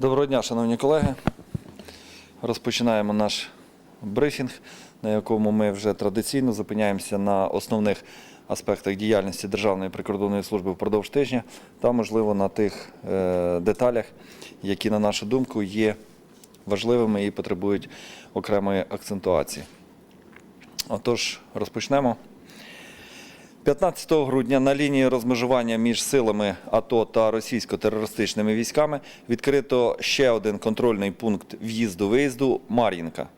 Доброго дня, шановні колеги. Розпочинаємо наш брифінг, на якому ми вже традиційно зупиняємося на основних аспектах діяльності Державної прикордонної служби впродовж тижня та, можливо, на тих е, деталях, які, на нашу думку, є важливими і потребують окремої акцентуації. Отож, розпочнемо. 15 грудня на лінії розмежування між силами АТО та російсько-терористичними військами відкрито ще один контрольний пункт в'їзду-виїзду Мар'їнка.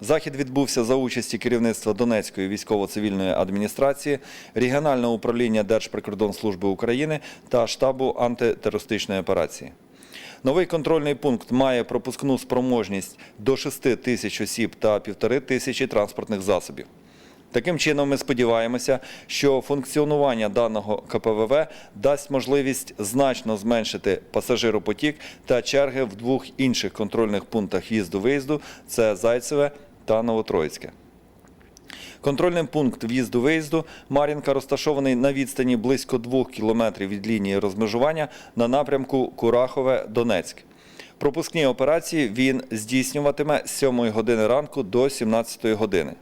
Захід відбувся за участі керівництва Донецької військово-цивільної адміністрації, регіонального управління Держприкордонслужби України та штабу антитерористичної операції. Новий контрольний пункт має пропускну спроможність до 6 тисяч осіб та півтори тисячі транспортних засобів. Таким чином, ми сподіваємося, що функціонування даного КПВВ дасть можливість значно зменшити пасажиропотік та черги в двох інших контрольних пунктах в'їзду-виїзду – це Зайцеве та Новотроїцьке. Контрольний пункт в'їзду-виїзду Мар'їнка розташований на відстані близько 2 кілометрів від лінії розмежування на напрямку Курахове-Донецьк. Пропускні операції він здійснюватиме з 7 години ранку до 17 години.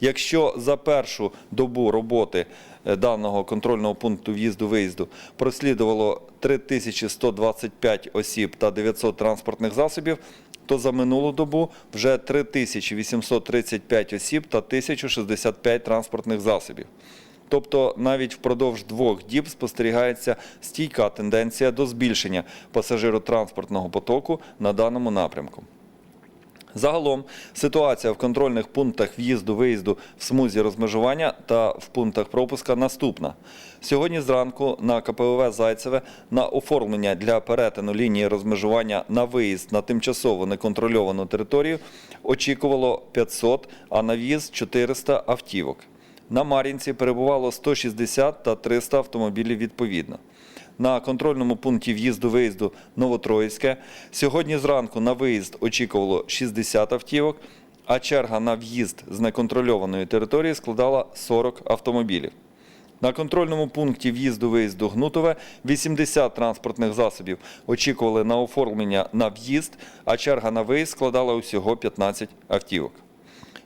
Якщо за першу добу роботи е, даного контрольного пункту в'їзду-виїзду прослідувало 3125 осіб та 900 транспортних засобів, то за минулу добу вже 3835 осіб та 1065 транспортних засобів. Тобто навіть впродовж двох діб спостерігається стійка тенденція до збільшення пасажиротранспортного потоку на даному напрямку. Загалом ситуація в контрольних пунктах в'їзду-виїзду в смузі розмежування та в пунктах пропуска наступна. Сьогодні зранку на КПВВ Зайцеве на оформлення для перетину лінії розмежування на виїзд на тимчасово неконтрольовану територію очікувало 500, а на в'їзд 400 автівок. На Мар'їнці перебувало 160 та 300 автомобілів відповідно. На контрольному пункті в'їзду-виїзду Новотроїцьке сьогодні зранку на виїзд очікувало 60 автівок, а черга на в'їзд з неконтрольованої території складала 40 автомобілів. На контрольному пункті в'їзду-виїзду Гнутове 80 транспортних засобів очікували на оформлення на в'їзд, а черга на виїзд складала усього 15 автівок.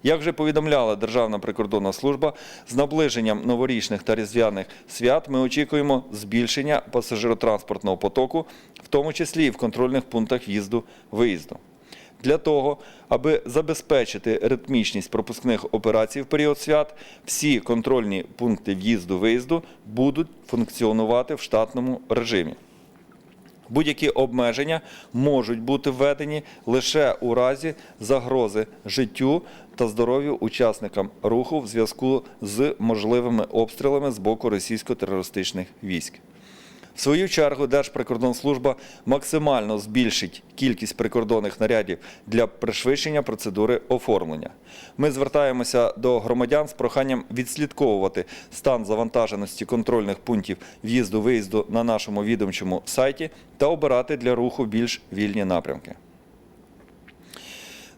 Як вже повідомляла Державна прикордонна служба, з наближенням новорічних та різдвяних свят ми очікуємо збільшення пасажиротранспортного потоку, в тому числі і в контрольних пунктах в'їзду-виїзду. Для того, аби забезпечити ритмічність пропускних операцій в період свят, всі контрольні пункти в'їзду-виїзду будуть функціонувати в штатному режимі. Будь-які обмеження можуть бути введені лише у разі загрози життю та здоров'ю учасникам руху в зв'язку з можливими обстрілами з боку російсько-терористичних військ. В свою чергу Держприкордонслужба максимально збільшить кількість прикордонних нарядів для пришвидшення процедури оформлення. Ми звертаємося до громадян з проханням відслідковувати стан завантаженості контрольних пунктів в'їзду-виїзду на нашому відомчому сайті та обирати для руху більш вільні напрямки.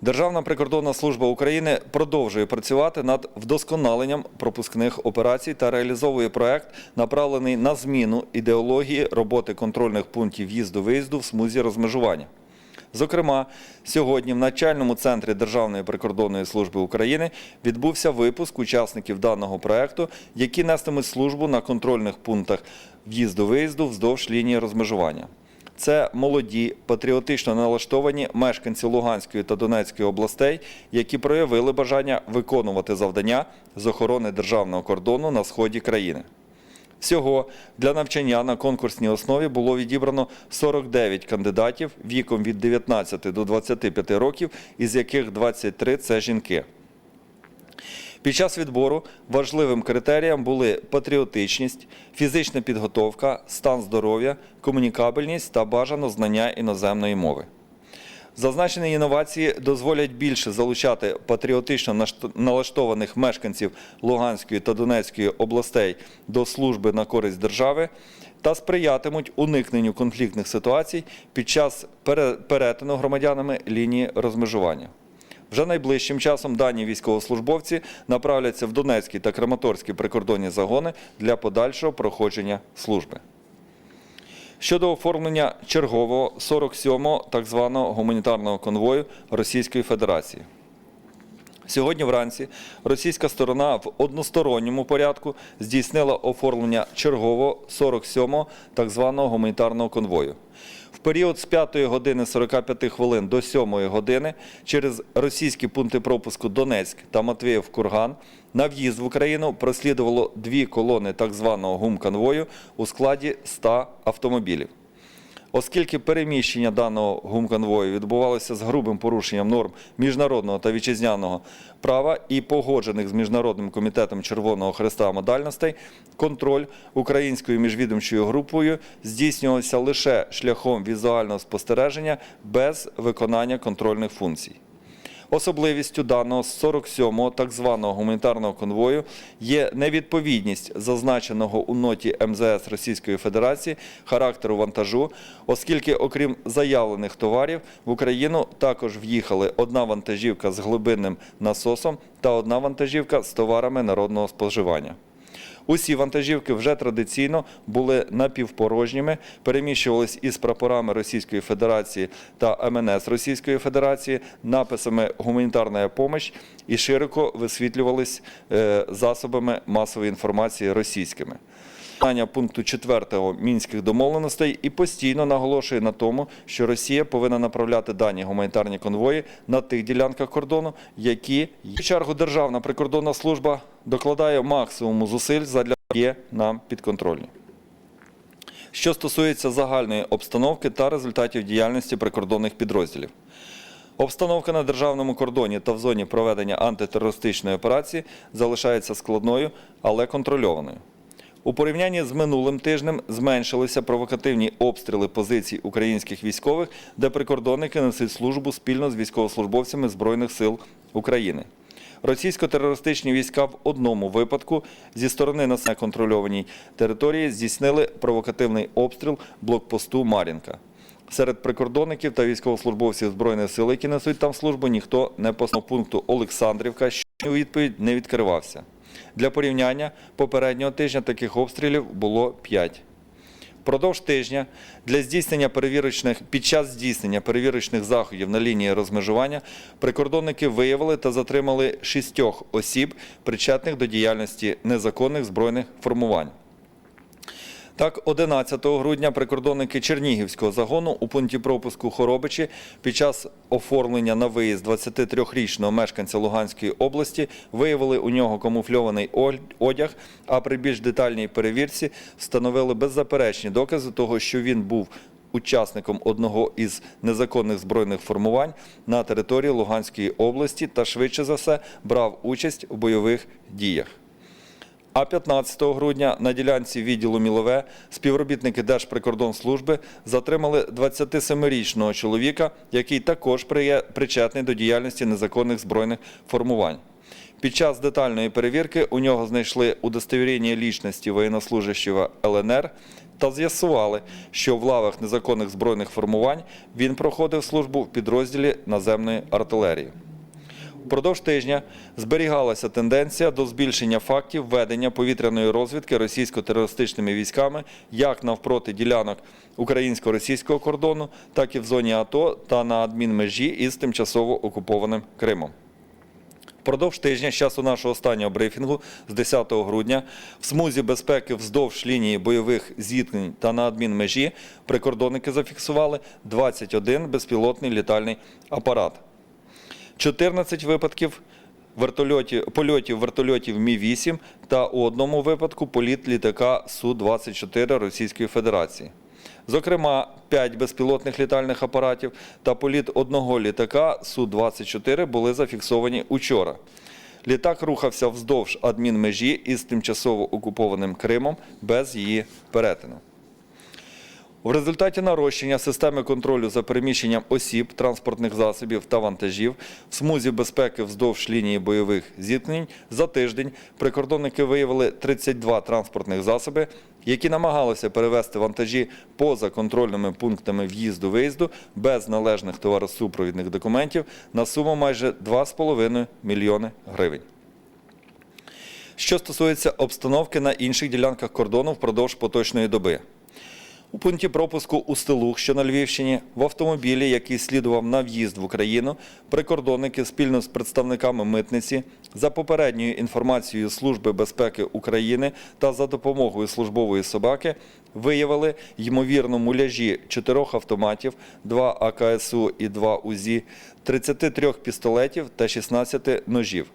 Державна прикордонна служба України продовжує працювати над вдосконаленням пропускних операцій та реалізовує проект, направлений на зміну ідеології роботи контрольних пунктів в'їзду-виїзду в смузі розмежування. Зокрема, сьогодні в начальному центрі Державної прикордонної служби України відбувся випуск учасників даного проекту, які нестимуть службу на контрольних пунктах в'їзду-виїзду вздовж лінії розмежування. Це молоді, патріотично налаштовані мешканці Луганської та Донецької областей, які проявили бажання виконувати завдання з охорони державного кордону на сході країни. Всього для навчання на конкурсній основі було відібрано 49 кандидатів віком від 19 до 25 років, із яких 23 – це жінки. Під час відбору важливим критерієм були патріотичність, фізична підготовка, стан здоров'я, комунікабельність та бажано знання іноземної мови. Зазначені інновації дозволять більше залучати патріотично налаштованих мешканців Луганської та Донецької областей до служби на користь держави та сприятимуть уникненню конфліктних ситуацій під час перетину громадянами лінії розмежування. Вже найближчим часом дані військовослужбовці направляться в Донецькі та Краматорські прикордонні загони для подальшого проходження служби. щодо оформлення чергового 47-го так званого гуманітарного конвою Російської Федерації. Сьогодні вранці російська сторона в односторонньому порядку здійснила оформлення чергового 47-го так званого гуманітарного конвою. Період з 5 години 45 хвилин до 7 години через російські пункти пропуску Донецьк та Матвіїв Курган на в'їзд в Україну прослідувало дві колони так званого гумконвою у складі 100 автомобілів. Оскільки переміщення даного гумконвою відбувалося з грубим порушенням норм міжнародного та вітчизняного права і погоджених з Міжнародним комітетом Червоного Хреста модальностей, контроль українською міжвідомчою групою здійснювався лише шляхом візуального спостереження без виконання контрольних функцій. Особливістю даного 47-го так званого гуманітарного конвою є невідповідність зазначеного у ноті МЗС Російської Федерації характеру вантажу, оскільки, окрім заявлених товарів, в Україну також в'їхали одна вантажівка з глибинним насосом та одна вантажівка з товарами народного споживання. Усі вантажівки вже традиційно були напівпорожніми, переміщувались із прапорами Російської Федерації та МНС Російської Федерації, написами «Гуманітарна допомога» і широко висвітлювались е, засобами масової інформації російськими. Виконання пункту 4 мінських домовленостей і постійно наголошує на тому, що Росія повинна направляти дані гуманітарні конвої на тих ділянках кордону, які в чергу Державна прикордонна служба докладає максимуму зусиль задля є нам підконтрольні. Що стосується загальної обстановки та результатів діяльності прикордонних підрозділів. Обстановка на державному кордоні та в зоні проведення антитерористичної операції залишається складною, але контрольованою. У порівнянні з минулим тижнем зменшилися провокативні обстріли позицій українських військових, де прикордонники несуть службу спільно з військовослужбовцями Збройних сил України. Російсько-терористичні війська в одному випадку зі сторони на контрольованій території здійснили провокативний обстріл блокпосту Мар'їнка. Серед прикордонників та військовослужбовців Збройних сил, які несуть там службу, ніхто не послав пункту Олександрівка, що у відповідь не відкривався. Для порівняння попереднього тижня таких обстрілів було 5. Впродовж тижня для здійснення перевірочних під час здійснення перевірочних заходів на лінії розмежування прикордонники виявили та затримали шістьох осіб, причетних до діяльності незаконних збройних формувань. Так, 11 грудня прикордонники Чернігівського загону у пункті пропуску Хоробичі під час оформлення на виїзд 23-річного мешканця Луганської області виявили у нього камуфльований одяг, а при більш детальній перевірці встановили беззаперечні докази того, що він був учасником одного із незаконних збройних формувань на території Луганської області та швидше за все брав участь у бойових діях. А 15 грудня на ділянці відділу Мілове співробітники Держприкордонслужби затримали 27-річного чоловіка, який також причетний до діяльності незаконних збройних формувань. Під час детальної перевірки у нього знайшли удостовірення лічності воєннослужащого ЛНР та з'ясували, що в лавах незаконних збройних формувань він проходив службу в підрозділі наземної артилерії. Впродовж тижня зберігалася тенденція до збільшення фактів ведення повітряної розвідки російсько-терористичними військами як навпроти ділянок українсько-російського кордону, так і в зоні АТО та на адмінмежі із тимчасово окупованим Кримом. Впродовж тижня, з часу нашого останнього брифінгу, з 10 грудня, в смузі безпеки вздовж лінії бойових зіткнень та на адмінмежі прикордонники зафіксували 21 безпілотний літальний апарат. 14 випадків вертольотів, польотів вертольотів Мі-8 та у одному випадку політ літака Су-24 Російської Федерації. Зокрема, 5 безпілотних літальних апаратів та політ одного літака Су-24 були зафіксовані учора. Літак рухався вздовж адмінмежі із тимчасово окупованим Кримом без її перетину. В результаті нарощення системи контролю за переміщенням осіб, транспортних засобів та вантажів в смузі безпеки вздовж лінії бойових зіткнень за тиждень прикордонники виявили 32 транспортних засоби, які намагалися перевезти вантажі поза контрольними пунктами в'їзду-виїзду без належних товаросупровідних документів на суму майже 2,5 мільйони гривень. Що стосується обстановки на інших ділянках кордону впродовж поточної доби. У пункті пропуску у Стелух, що на Львівщині, в автомобілі, який слідував на в'їзд в Україну, прикордонники спільно з представниками митниці за попередньою інформацією Служби безпеки України та за допомогою службової собаки виявили ймовірно муляжі чотирьох автоматів, 2 АКСУ і 2 УЗІ, 33 пістолетів та 16 ножів.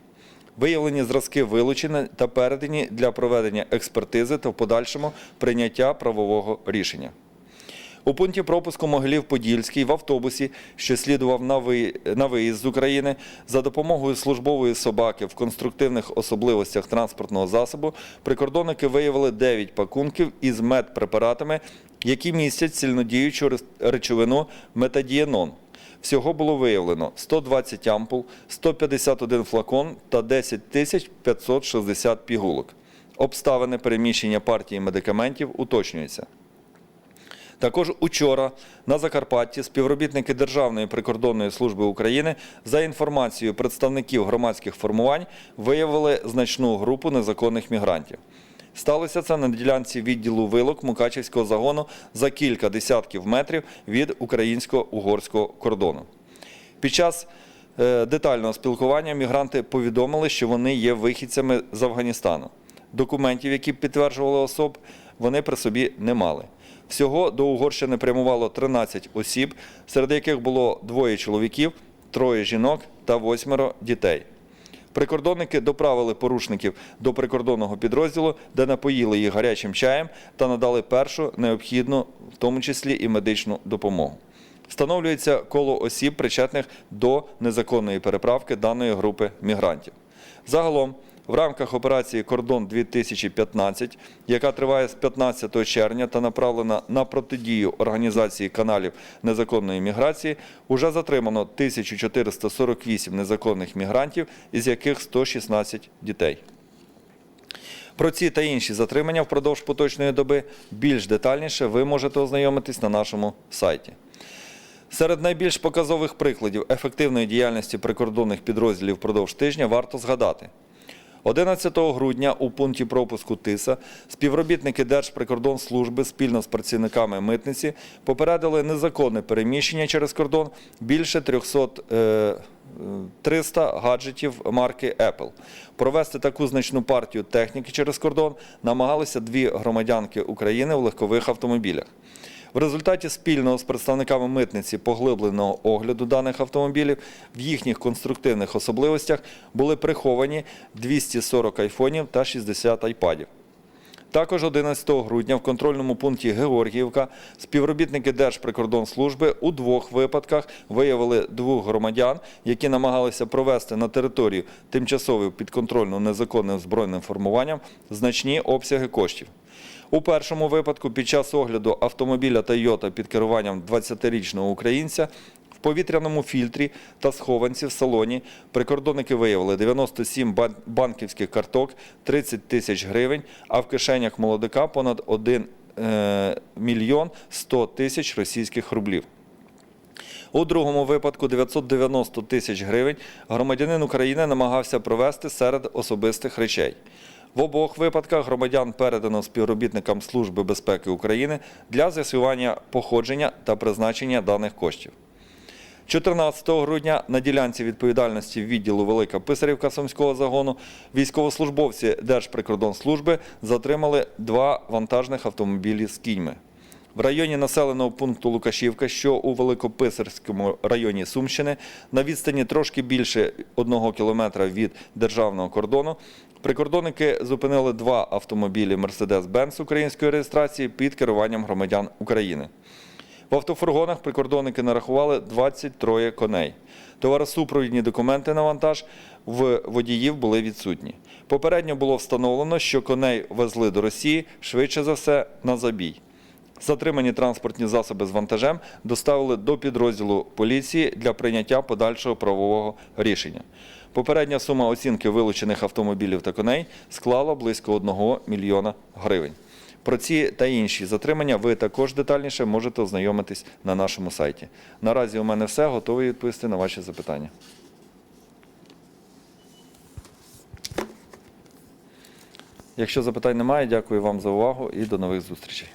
Виявлені зразки вилучені та передані для проведення експертизи та в подальшому прийняття правового рішення. У пункті пропуску Могилів-Подільський в автобусі, що слідував на ви- на виїзд з України, за допомогою службової собаки в конструктивних особливостях транспортного засобу, прикордонники виявили 9 пакунків із медпрепаратами, які містять сильнодіючу речовину метадієнон. Всього було виявлено 120 ампул, 151 флакон та 10 тисяч 560 пігулок. Обставини переміщення партії медикаментів уточнюються. Також учора на Закарпатті співробітники Державної прикордонної служби України за інформацією представників громадських формувань виявили значну групу незаконних мігрантів. Сталося це на ділянці відділу вилок Мукачівського загону за кілька десятків метрів від українсько-угорського кордону. Під час е, детального спілкування мігранти повідомили, що вони є вихідцями з Афганістану. Документів, які підтверджували особ, вони при собі не мали. Всього до Угорщини прямувало 13 осіб, серед яких було двоє чоловіків, троє жінок та восьмеро дітей. Прикордонники доправили порушників до прикордонного підрозділу, де напоїли їх гарячим чаєм та надали першу необхідну, в тому числі і медичну допомогу. Встановлюється коло осіб, причетних до незаконної переправки даної групи мігрантів. Загалом, в рамках операції Кордон 2015, яка триває з 15 червня та направлена на протидію організації каналів незаконної міграції, уже затримано 1448 незаконних мігрантів, із яких 116 дітей. Про ці та інші затримання впродовж поточної доби більш детальніше ви можете ознайомитись на нашому сайті. Серед найбільш показових прикладів ефективної діяльності прикордонних підрозділів впродовж тижня варто згадати. 11 грудня у пункті пропуску ТИСА співробітники Держприкордонслужби спільно з працівниками митниці попередили незаконне переміщення через кордон більше 300, е, 300 гаджетів марки Apple. Провести таку значну партію техніки через кордон намагалися дві громадянки України у легкових автомобілях. В результаті спільного з представниками митниці поглибленого огляду даних автомобілів в їхніх конструктивних особливостях були приховані 240 айфонів та 60 айпадів. Також 11 грудня в контрольному пункті Георгіївка співробітники Держприкордонслужби у двох випадках виявили двох громадян, які намагалися провести на територію тимчасово підконтрольну незаконним збройним формуванням значні обсяги коштів. У першому випадку під час огляду автомобіля Toyota під керуванням 20-річного українця в повітряному фільтрі та схованці в салоні прикордонники виявили 97 банківських карток, 30 тисяч гривень, а в кишенях молодика понад 1 е, мільйон 100 тисяч російських рублів. У другому випадку 990 тисяч гривень громадянин України намагався провести серед особистих речей. В обох випадках громадян передано співробітникам Служби безпеки України для з'ясування походження та призначення даних коштів. 14 грудня на ділянці відповідальності відділу Велика Писарівка Сумського загону військовослужбовці Держприкордонслужби затримали два вантажних автомобілі з кіньми. В районі населеного пункту Лукашівка, що у Великописарському районі Сумщини, на відстані трошки більше одного кілометра від державного кордону, прикордонники зупинили два автомобілі Mercedes-Benz української реєстрації під керуванням громадян України. В автофургонах прикордонники нарахували 23 коней. Товаросупровідні документи на вантаж в водіїв були відсутні. Попередньо було встановлено, що коней везли до Росії швидше за все на забій. Затримані транспортні засоби з вантажем доставили до підрозділу поліції для прийняття подальшого правового рішення. Попередня сума оцінки вилучених автомобілів та коней склала близько 1 мільйона гривень. Про ці та інші затримання ви також детальніше можете ознайомитись на нашому сайті. Наразі у мене все, готовий відповісти на ваші запитання. Якщо запитань немає, дякую вам за увагу і до нових зустрічей.